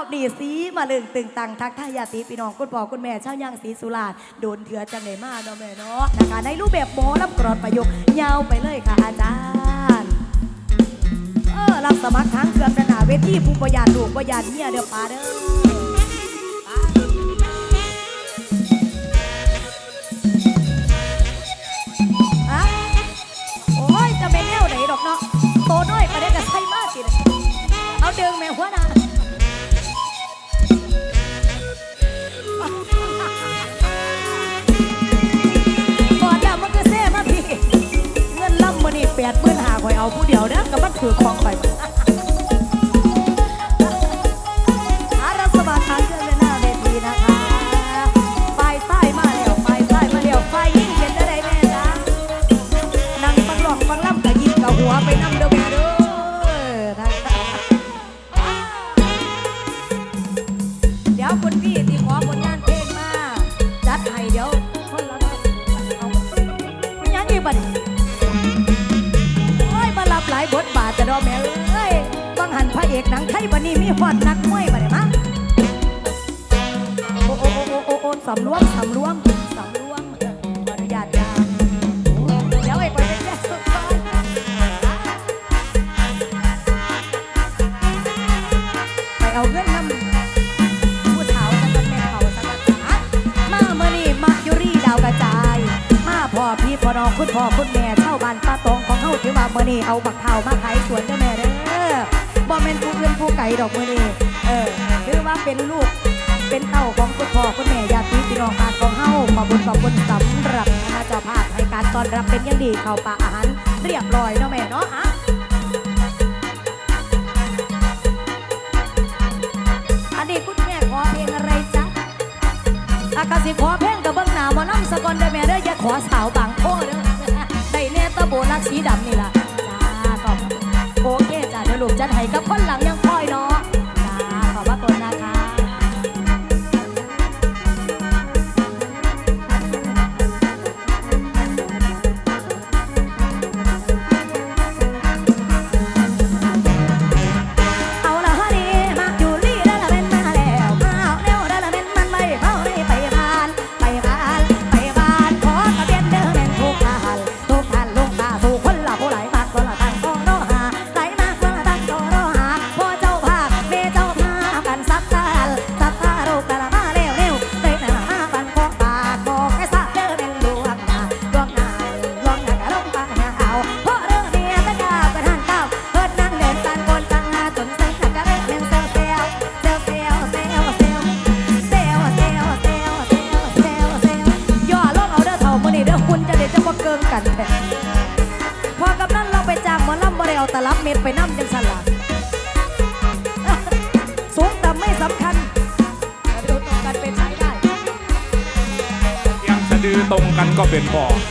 อบนี่สีมาลึงตึงตังทักทายาติพี่น้องคุณพ่อคุณแม่ชาวยางสีสุราดโดนเถื่อจังไหนมาเนาะแม่เนาะนะคะในรูปแบบโมรับกรอนประยุกยาวไปเลยค่ะอาจารย์เออรับสมัครทั้งเครื่องขนาดเวทีผู้ประยัดลูกประยันเนี่ยเดือปลาเด้อ ดมื่นหาข่อยเอาผู้เดียวเด้อก็มันถือของข่อยมา คุณพ่อคุณแม่เช่าบ้านป้าตองของเฮาถือว่ามื้อนี้เอาบักเทามาขายสวนเด้อแม่เด้อบ่แม่นผู้อื่นผู้ไก่ดอกมื้อนี้เออถือว่าเป็นลูกเป็นเต้าของคุณพ่อคุณแม่ญาติพี่น้องบ้านของเฮามาบคุณขอบคุณสำหรับคณะเจ้าภาพให้การต้อนรับเป็นอย่างดีเข้าป่าอาหารเรียบร้อยเนาะแม่เนาะอะอันนี้คุณแม่ขอเพลงอะไรจ๊ะอากาศิขอเพลงกับเบิ้งหนาวมานั่งสกอนเดอแม่เด้ออย่าขอสาวบัง ดำนี่ล่ะจ้าขอบโอเคจ้าเดี๋ยวลูกจะให้กับคนหลัง ball.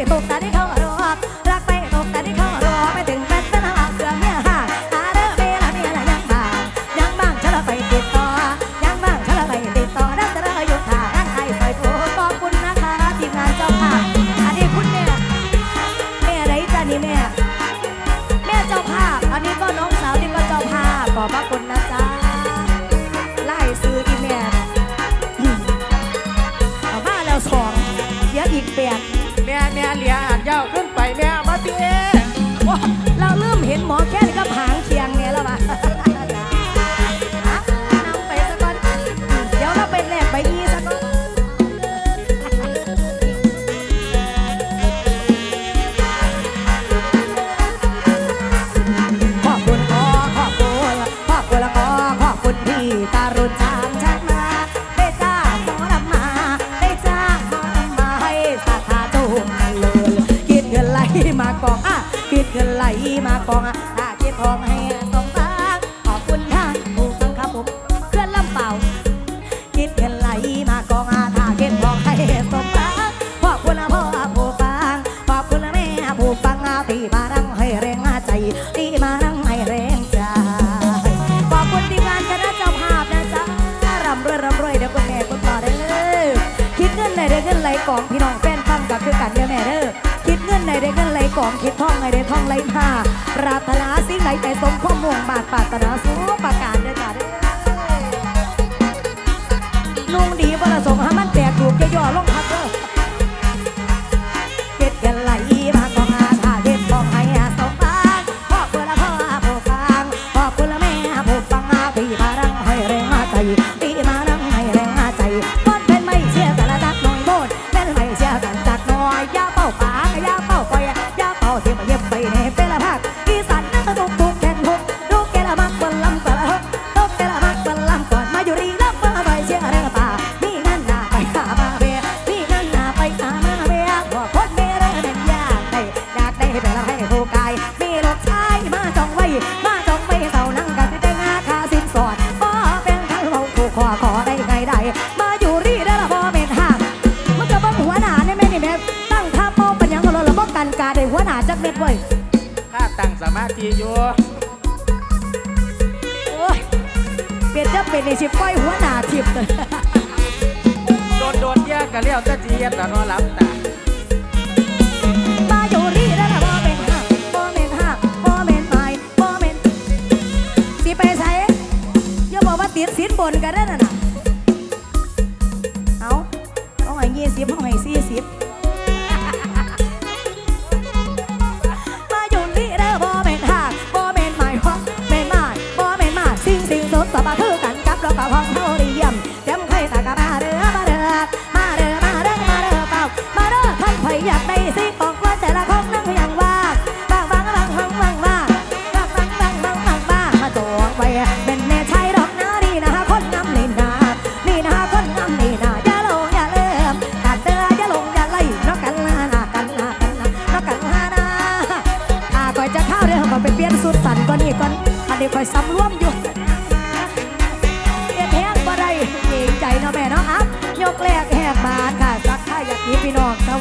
げ通され กองพี่น้องแฟนพันกับคือกันเด้อแม่เด้อคิดเงินในได้เงินไหลกองคิดท่องในได้ท่องไหลผาปราถนาสิ่งไหนแต่สมข้อมูงบาดปาตนาสูประการเด้อจ้าเด้อลุงดีบ่ละสมหามันแตกถูกจะย่อลง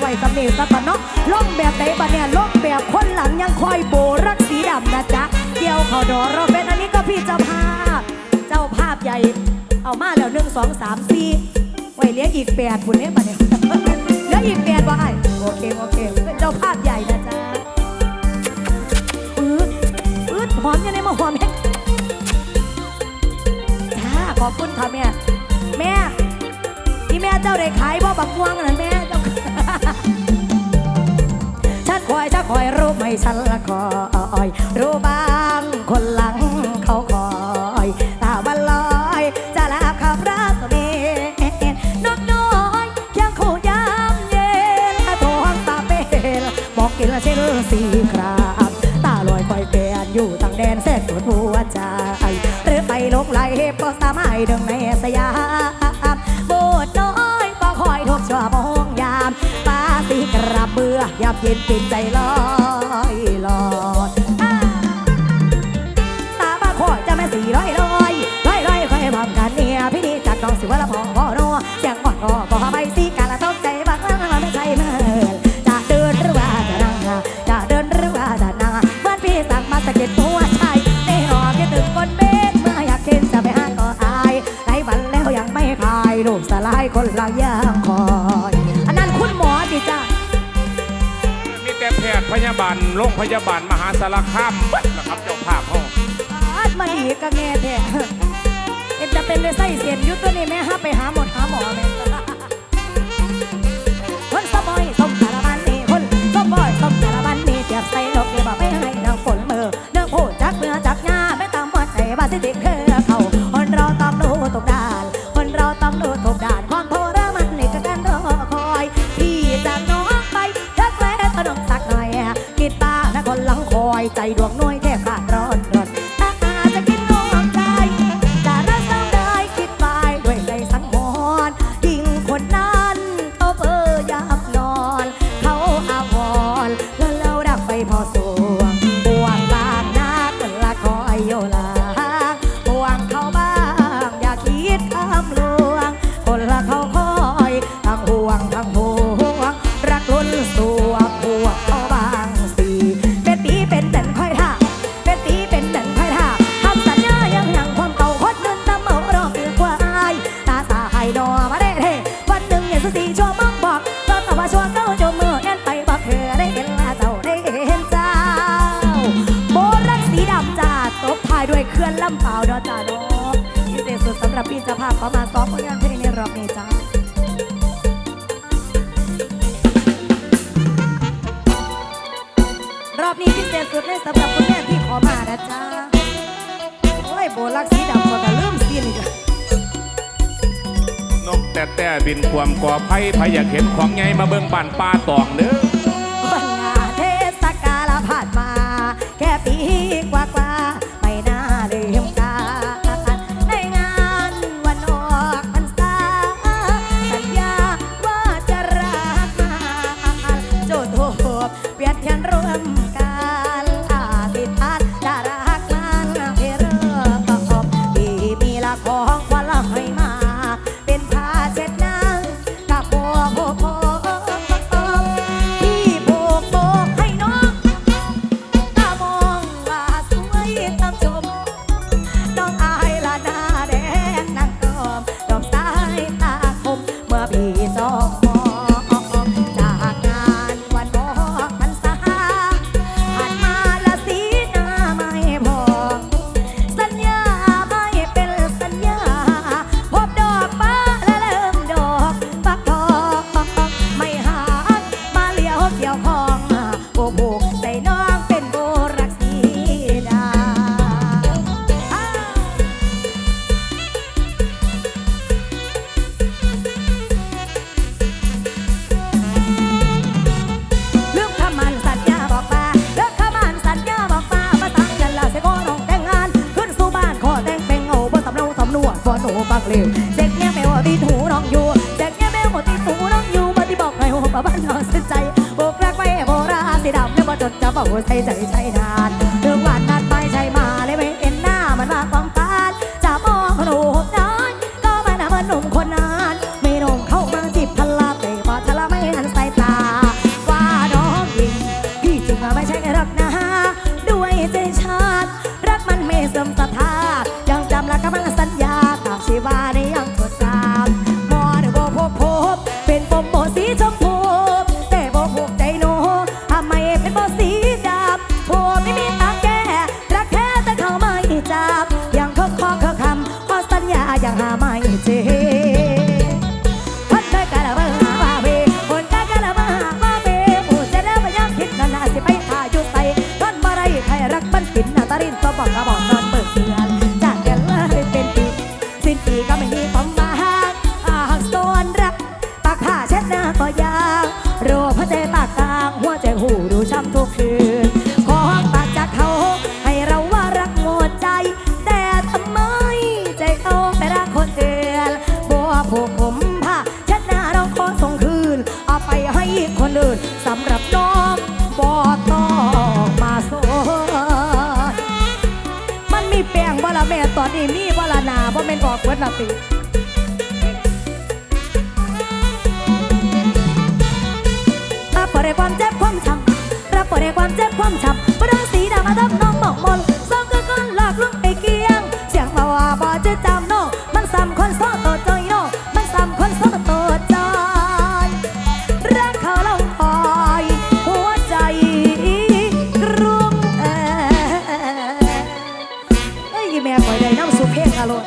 วัยสำเนีสักก่อนเนาะล่มแบบไหนบัดเนี่ยล่มแบบคนหลังยังคอยโบรักสีดำนะจ๊ะเกี่ยวเขาดอเราเป็นอันนี้ก็พี่เจ้าภาพ เจ้าภาพใหญ่ เอามาแล้วหนึ่งสองสามสี่ไว้เลี้ยงอีกแปดคุณเลี้ยงบัดเนี่ยเหลืออีกแปดว่าไอ้โอเคโอเคเป็นเจ้าภาพใหญ่นะจ๊ะอืดอืดหอมยังไงมาหอมแห้งจ้าขอบคุณค่ะแม่แม่ที่แม่เจ้าได้ขายบ่บักม่วงนะแม่ ฉันคอยฉันคอยรู้ไหมฉันละคอยรู้บ้างคนหลังเขาคอยตาวันลอยจะลาขับรักเมนนกน้อยยังคู่ยามเย็นทองตาเป็นบอกกินละเช่นสีครามตาลอยคอยเปลี่ยนอยู่ต่างแดนแสนปวดหัวใจหรือไปลงไหลก็สามารถดึงใน อยามเย็นปิดใจลอยลอยตาบ้าคอยจะแม่สีร้อยร้อยร้อยร้อยคอยพร้อมกันเนี่ยพี่ดีจัดน้องสิว่าละพอพอโนเสียงอ่อนก็ก็ไม่สีกาละต้องใจบักนั้นไม่ใช่เมื่อจะเดินหรือว่าจะนั่งจะเดินหรือว่าจะนั่งเหมื่อนพี่สั่งมาสะเกิดตัวชายในหอบคิดถึงคนเบกเมื่ออยากกินจะไปหาก็อายไหนวันแล้วยังไม่คลายลูกสลายคนละย่างคอาบาลโรงพยาบาลมหาสารคามเบิดนะครับเจ้าภาพห้องอาดมาดีกับแม่แท้เอ็นจะเป็นในไส้เสียนยุตัวนี้แม่ห้าไปหาหมดหาหมอแม่คนสบอยสมสารบันนี่คนสบอยสมสารบันนี่เจ็บใส่นกเดียบอกไม่ให้ ศษสุดสำหรับพี่เจ้าภาเขามาซ้อมผลงานเพลงในรอบนี้จ้ารอบนี้พิเศษสุดเลยสำหรับคุณแม่ที่ขอมานะจ๊ะ โอ้ยโบลักสีดำก็จะเริ่มซีนอีกแล้วนกแต่แต่บินความก่อไผ่พยากเห็นของไงมาเบิ่งบ้านป่าตองเด้อ มี ลวเด็กเนี่ยแมวตีหูน้องอยู่เด็กเนี่ยแมวตีหูน้องอยู่มาที่บอกให้หัวบ้านนอนสิ้นใจโบกรักไว้โบราณสีดำแล้วมาจดจำเอาใส่ใจใช้นาน สำหรับน้องบอต้องมาโซนมันมีแป้งบ่ละแม่ตอนนี้มีบ่ละนาบ่แม่นออกเบิดละติรับปริความเจ็บความช้ำรับปริความเจ็บความช้ำปรสีดำมาทับน้องหมอกมน อ้ยอีแม่คอยได้น้ำสุเพลงอะโลด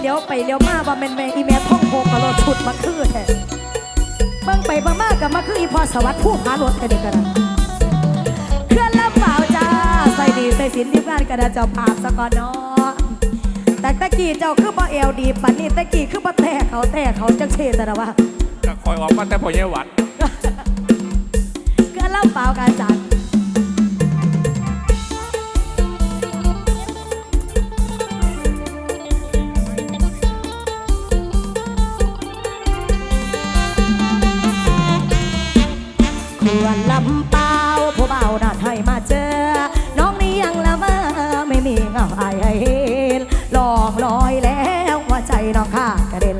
เลี้ยวไปเลี้ยวมาว่าแม่นแม่อีแม่ท่องโพกอะโลดชุดมาคือแท้เบิ่งไปเบิ่งมากับมาคืออีพอสวัสดิ์ผู้พารถไปเด็กกันนะเคลื่อนลำเปล่าจ้าใส่ดีใส่สินทีมงานกระดาษเจ้าภาพสะก่อนเนาะแต่ตะกี้เจ้าคือบ่เอลดีปันนี่ตะกี้คือบ่แท้เขาแท้เขาจังเชแต่ละว่าก็คอยออกมาแต่พอเยาวัดเคลื่อนลำเปล่ากันจันค วรลำเปล่าผู้เบานัดให้มาเจอ น้องนี่ยังละเมอไม่มีเงาอายให้เห็นลองลอยแล้วว่าใจน้องข้ากระเด็น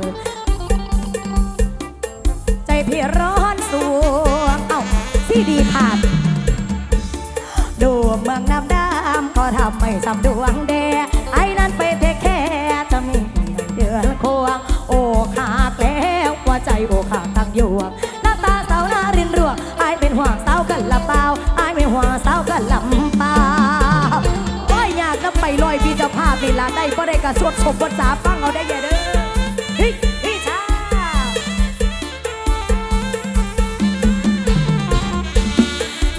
ใจพี่ร้อนสวงเอ้าที่ดีขาดดูเมืองน้ำดำก็ทำไม่สำดวงแด กระสวดศพบนสาฟังเอาได้อย่าเด้อเฮ้ยพี่ชา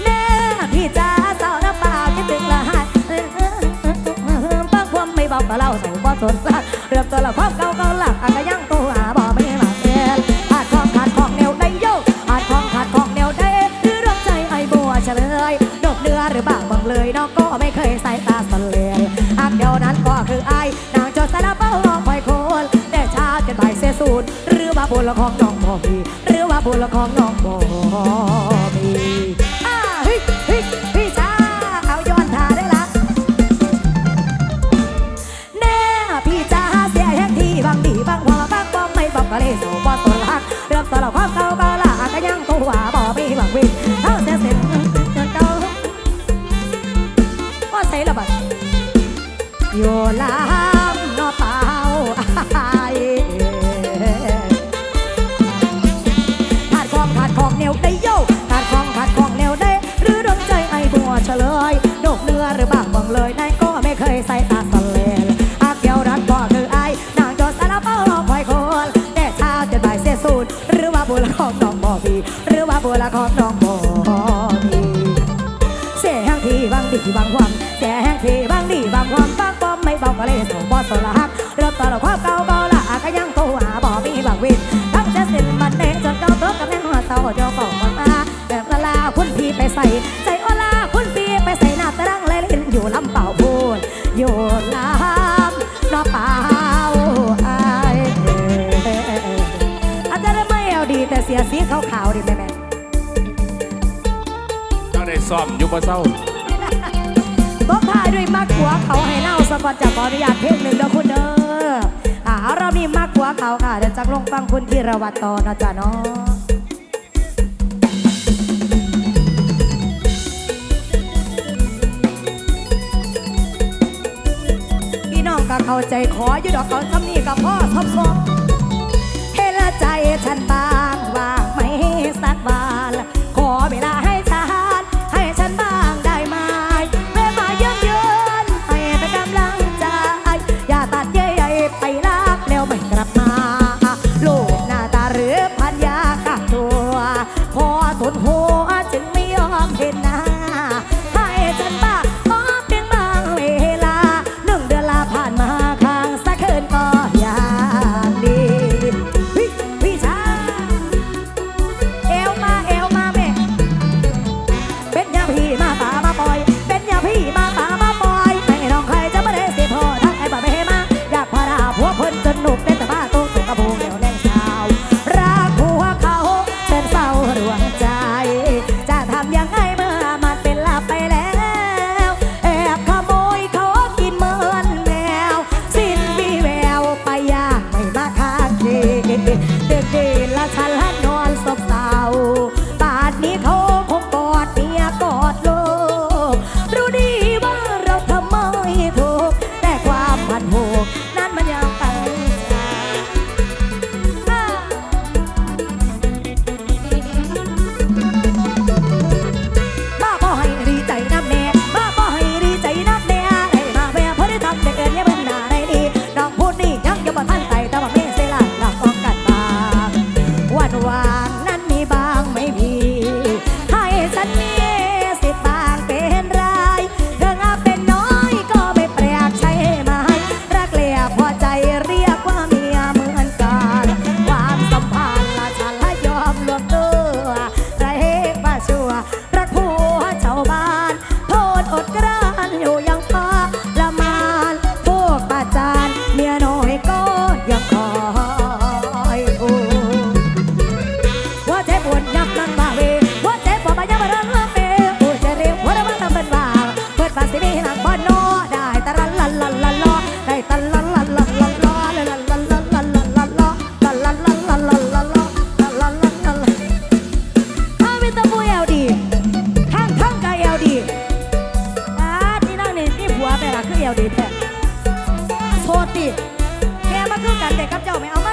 แน่พี่จ้าสาวน้ำเปล่าคิดถึงละหายบางความไม่บอกกับเราสู่บ่สนสักเรื่องตัวละความเก่าเก่าหลักอาจจะยังตัวบ่ไม่มาเอ็นขาดของขาดของแนวใดโยกขาดของขาดของแนวใดหรือรักใจไอ้บัวเฉลยดกเนื้อหรือบ้าบางเลยน้องก็ ละของน้องบ่มีหรือว่าบุญละของน้องบ่มีอ่าฮ้ยเฮ้ยพี่ช้าเอาย้อนท่าได้ละแน่พี่จ้าเสียแห่งที่บางดีบางพอบางบองไม่บอกก็เลยสู่บ่สนหักเรื่องตัวเราความเก่าก็ละก็ยังตัวบ่มีบางวินเท่าเสียสิ้นเก่าว่าใส่ละบัดอยู่ลำ ใส่ ใจโอลาคุณพี่ไปใส่หน้าตะรังเลยลิ้นอยู่ลำเป่าพูนอยู่ลำนอเป่าอายอาจจะไม่เอาดีแต่เสียสีขาวๆดิแม่แม่ก็ได้ซ่อมอยู่บ่เศร้าตบท้ายด้วยมากกว่าเขาให้เล่าสะก่อนจะขออนุญาตเพลงหนึ่งเด้อคุณเด้ออ่าเรามีมากกว่าเขาค่ะเดี๋ยวจะลงฟังคุณที่ระวัตต่อนะจ๊ะเนาะ เข้าใจขออยู่ดอกเขาทำนี่กับพ่อทบสองเห็นละใจฉันตา ล่คือเอวดีแท้โทษติแค่มาคือกันแต่กับเจ้าไม่เอาไหม